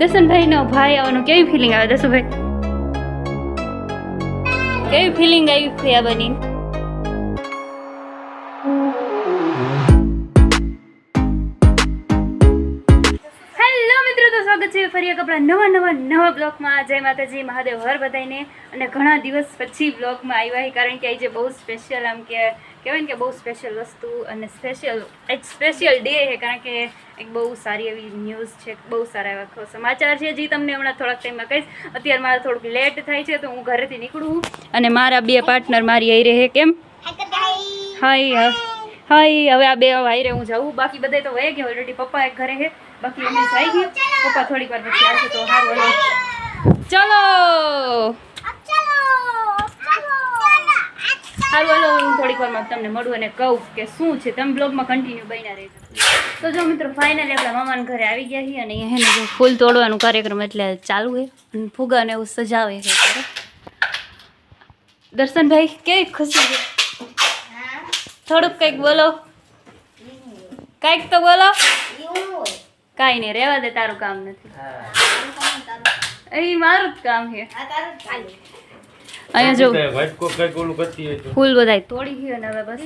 દર્શનભાઈનો ભાઈ આવવાનો કેવી ફિલિંગ આવે? દર્શનભાઈ કેવી ફિલિંગ આવી ફયા બની સ્વાગત છે ફરી એક આપણા નવા નવા નવા બ્લોગમાં. જય માતાજી, મહાદેવ, હર બધાઈને અને ઘણા દિવસ પછી બ્લોગમાં આવ્યા છે કારણ કે આજે બહુ સ્પેશિયલ આમ કે કહેવાય ને કે બહુ સ્પેશિયલ વસ્તુ અને સ્પેશિયલ એક સ્પેશિયલ ડે છે, કારણ કે એક બહુ સારી એવી ન્યૂઝ છે, બહુ સારા એવા સમાચાર છે, જે તમને હમણાં થોડાક ટાઈમમાં કહીશ. અત્યારે મારે થોડુંક લેટ થાય છે, તો હું ઘરેથી નીકળું અને મારા બે પાર્ટનર મારી આવી રહે કેમ? હાય હાય, હવે આ બે વાયરે હું જાઉં. બાકી બધા તો વહી ગયા ઓલરેડી પપ્પા એક ઘરે છે. બાકી અમે જઈ ગયા. પપ્પા થોડીક વાર પછી આવશે તો સારું ચલો! ચલો! સારું હલો હું થોડીક વારમાં તમને મળું અને કહું કે શું છે. તમે બ્લોગમાં કન્ટિન્યુ બન્યા રહેજો. તો જો મિત્રો ફાઇનલી આપણા મામાના ઘરે આવી ગયા છીએ અને એને જો ફૂલ તોડવાનું કાર્યક્રમ એટલે ચાલુ છે. અને ફુગાને એવું સજાવે છે અત્યારે દર્શનભાઈ કેવી ખુશી છે? થોડુંક કંઈક બોલો. કંઈક તો બોલો. કાંઈ નહીં રહેવા દે તારું કામ નથી. એ મારું જ કામ છે. અહીંયા જો ફૂલ બધાય તોડી ગયું અને હવે બસ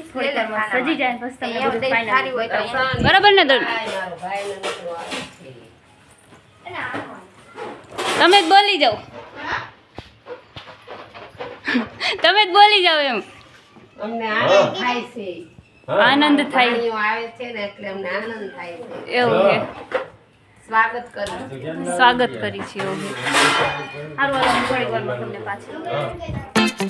સજી જાય બસ તમને બધું ફાઈનલ બરાબર ને તમે જ બોલી જાઓ. તમે જ બોલી જાઓ એમ. અમને આનંદ થાય છે. આનંદ થાય. આવે છે ને એટલે અમને આનંદ થાય છે. એવું છે. સ્વાગત કરું. સ્વાગત કરી છે એવું છે સારું હાલો હું થોડીક વારમાં તમને પાછી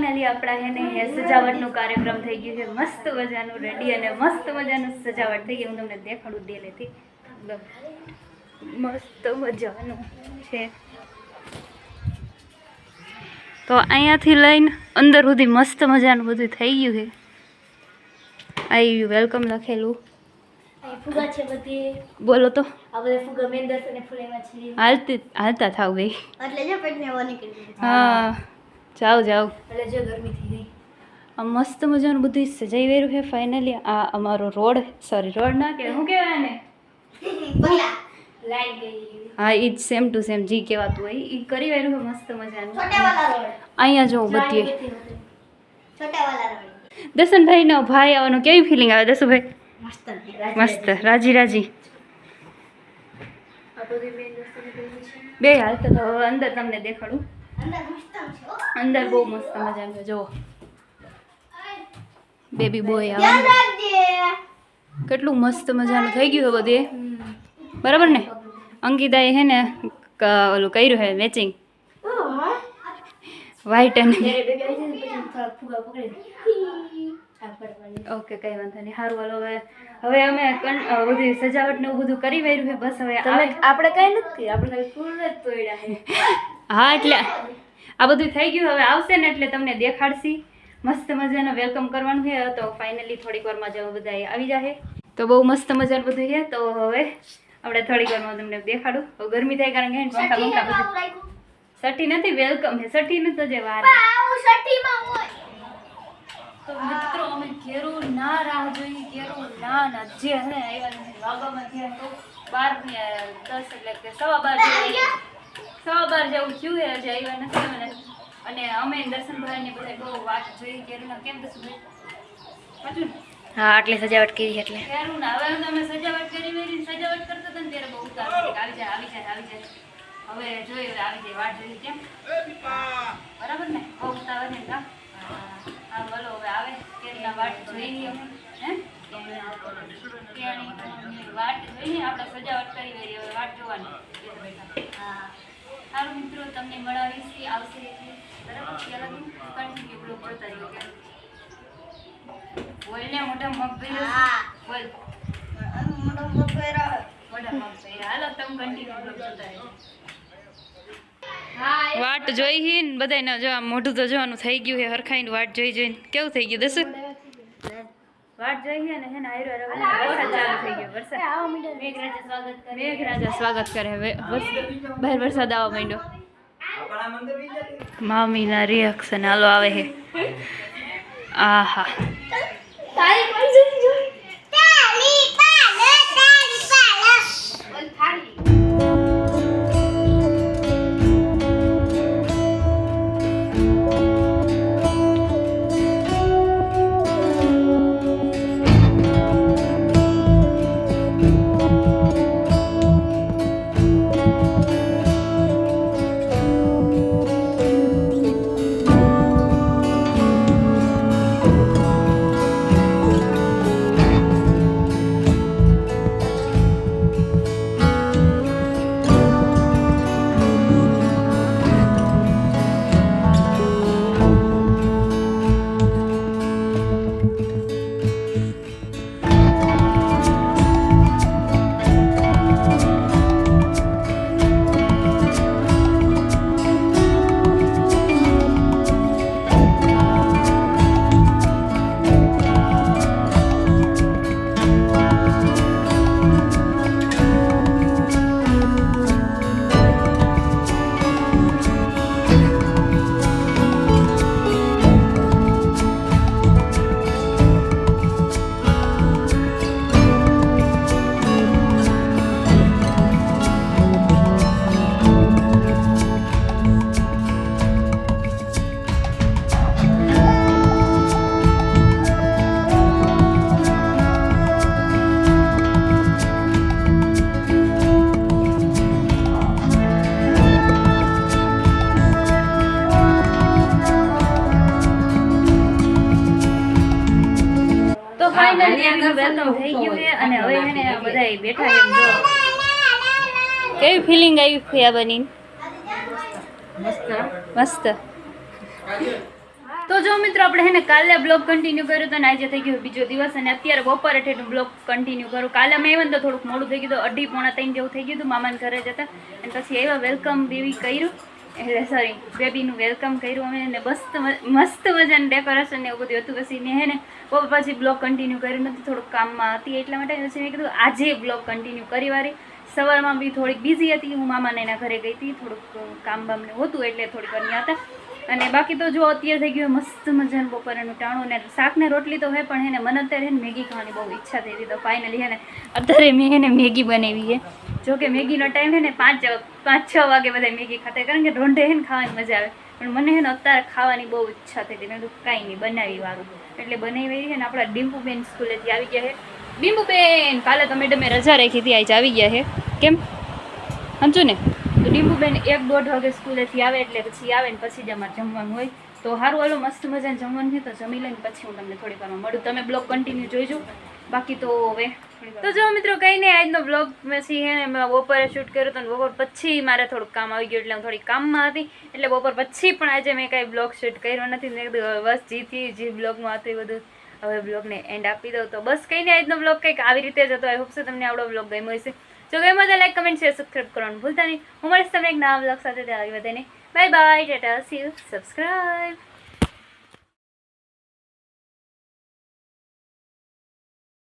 ફાઇનલી આપણા હે સજાવટનું કાર્યક્રમ થઈ ગયું છે. મસ્ત મજાનું રેડી અને મસ્ત મજાનું સજાવટ થઈ ગઈ. હું તમને દેખાડું એકદમ મસ્ત મજાનું છે. તો અહીંયાથી લઈને અંદર સુધી મસ્ત મજાનું બધું થઈ ગયું છે. આઈ વેલકમ લખેલું. બોલો તો. હાલતી હાલતા થાવ ભાઈ. હા. જાઓ જાઓ. એટલે જો ગરમી થઈ ગઈ. આ મસ્ત મજાનું બધું સજાઈ વેર્યું છે ફાઇનલી આ અમારો રોડ સોરી રોડ ના કે શું કહેવાય હા એ જ સેમ ટુ સેમ જી કહેવાતું હોય એ કરી વેર્યું છે મસ્ત મજાનું. અહીંયા જોઉં બધી. દર્શનભાઈ નો ભાઈ આવવાનો કેવી ફિલિંગ આવે દર્શનભાઈ મસ્ત રાજી રાજી. બે હાલ તો અંદર તમને દેખાડું. અંદર મસ્ત છે હો અંદર બહુ મસ્ત મજાનું છે જુઓ બેબી બોય કેટલું મસ્ત મજાનું થઈ ગયું છે બધે બરાબર ને? અંકિતાએ હે ને ઓલું કર્યું હે મેચિંગ વ્હાઈટ અને પડવાની ઓકે કઈ વાંધો નહીં. સારું હાલો હવે હવે અમે બધી સજાવટ ને એવું બધું કરી વાર્યું છે. બસ હવે આપણે કઈ નથી આપણે ફૂલ જ તોડ્યા હા એટલે આ બધું થઈ ગયું. હવે આવશે ને એટલે તમને દેખાડશી. મસ્ત મજાનો વેલકમ કરવાનું છે. તો ફાઇનલી થોડીક વારમાં જેવું બધા આવી જાય તો બહુ મસ્ત મજાનું બધું છે. તો હવે આપણે થોડીક વારમાં તમને દેખાડું. હવે ગરમી થાય કારણ કે પંખા પંખા બધું. સઠી નથી વેલકમ હે સઠી નથી તો જે વાર તો મિત્રો અમે કેરું ના રાહ જોઈએ કેરું ના ના. જે હે આવ્યા નથી. વાગામાં થયા તો બાર ને દસ એટલે કે સવા બાર સવા બાર જેવું થયું હે હજી આવ્યા નથી મને અને અમે દર્શનભાઈ ની બધા બહુ વાત જોઈ કેરું કેમ દર્શનભાઈ ને હા એટલે સજાવટ કરી એટલે કેરું ને હવે તમે સજાવટ કરી વેરી સજાવટ કરતા હતા ને ત્યારે બહુ ઉતાર આવી જાય આવી જાય આવી જાય હવે જોયું આવી જાય વાટ જોઈ કેમ બરાબર ને બહુ ઉતાવળ ને કા હા બોલો હવે આવે કેરીના વાટ જોઈ અમે હે કેરીની વાટ જોઈને આપણે સજાવટ કરી રહી હવે વાટ જોવાની બેઠા બેઠા હા સારું મિત્રો તમને મળાવીશ આવશે એટલે બરાબર ત્યારે કન્ટિન્યુ બ્લોગ જોતા રહ્યો બોલ ને મોટા મગ ભર્યો બોલ. મોટા મગ ભર્યા. હાલો તમે કન્ટિન્યુ બ્લોગ વાટ જોઈ હી ને બધાને જો મોઢું તો જોવાનું થઈ ગયું હે હરખાઈને વાટ જોઈ જોઈને. કેવું થઈ ગયું દસું વાટ જોઈ ને હે ને હાયરો હાયરો વરસાદ ચાલુ થઈ ગયો વરસાદ. મેઘરાજા સ્વાગત કરે. મેઘરાજા સ્વાગત કરે હવે. બહાર વરસાદ આવવા માંડ્યો. મામીના રિએક્શન હાલો આવે હે. આહા. તારી તો ફાઇનલી વેલકમ થઈ ગયું છે અને હવે એને બધાય બેઠા એમ જો. કેવી ફિલિંગ આવી ફિયા બની મસ્ત. તો જો મિત્રો આપણે હે ને કાલે બ્લોગ કન્ટિન્યુ કર્યો તો ને આજે થઈ ગયો બીજો દિવસ અને અત્યારે બપોરે ઠેઠ બ્લોગ કન્ટિન્યુ કરું. કાલે અમે આવ્યા ને તો થોડુંક મોડું થઈ ગયું હતું અઢી પોણા ત્રણ જેવું થઈ ગયું હતું મામાને ઘરે જતા. અને પછી એવા વેલકમ બેવી કર્યું. એટલે સોરી બેબીનું વેલકમ કર્યું અમે ને મસ્ત મસ્ત મજાનું ડેકોરેશન ને એવું બધું હતું. પછી મેં હે ને પછી બ્લોગ કન્ટિન્યુ કર્યું નથી, થોડુંક કામમાં હતી એટલા માટે. પછી મેં કીધું આજે બ્લોગ કન્ટિન્યુ કરી વારી સવારમાં બી થોડીક બિઝી હતી, હું મામાને એના ઘરે ગઈ હતી, થોડુંક કામ બામ ને હતું એટલે થોડીક વાર હતા. અને બાકી તો જો અત્યારે થઈ ગયું મસ્ત મજાનું બપોરેનું ટાણું ને શાક ને રોટલી તો હોય પણ એને મને અત્યારે મેગી ખાવાની બહુ ઈચ્છા થઈ હતી. તો ફાઇનલી હે અત્યારે મેં એને મેગી બનાવી છે જો કે મેગીનો ટાઈમ છે ને પાંચ પાંચ, છ વાગે બધા મેગી ખાતા કારણ કે ઢોંઢે હે ને ખાવાની મજા આવે. પણ મને હે ને અત્યારે ખાવાની બહુ ઈચ્છા થઈ હતી મેં કીધું કાંઈ નહીં, બનાવી વાળું. એટલે બનાવી છે ને આપણા ડિમ્પુબેન સ્કૂલેથી આવી ગયા છે ડિમ્પુબેન કાલે તો મેડમે રજા રાખી હતી, આજે આવી ગયા છે કેમ? સમજો ને તો ડીમ્પુબેન એક દોઢ વાગે સ્કૂલેથી આવે એટલે પછી આવે ને પછી જ અમારે જમવાનું હોય. તો સારું હાલો મસ્ત મજાને જમવાનું છે તો જમી લઈને પછી હું તમને થોડી વારમાં મળું. તમે બ્લોગ કન્ટિન્યુ જોઈજો. બાકી તો હવે તો જો મિત્રો કંઈ નહીં આજનો બ્લોગ પછી હે ને મેં બપોરે શૂટ કર્યો હતો બપોર પછી મારે થોડુંક કામ આવી ગયું એટલે હું થોડી કામમાં હતી. એટલે બપોર પછી પણ આજે મેં કાંઈ બ્લોગ શૂટ કર્યો નથી. મેં કીધું બસ જીતી જે બ્લોગમાં હતું એ બધું હવે બ્લોગને એન્ડ આપી દઉં. તો બસ કંઈ નહીં આજનો બ્લોગ કંઈક આવી રીતે જ હતો. આઈ હોપ તમને આવડો બ્લોગ ગમ્યો હશે. જો ગમ્યો તો લાઈક કમેન્ટ શેર સબસ્ક્રાઈબ કરવાનું ભૂલતા નહીં. હું મળીશ તમને એક નવા બ્લોગ સાથે. ત્યાં આવી બધાને bye bye tata see you subscribe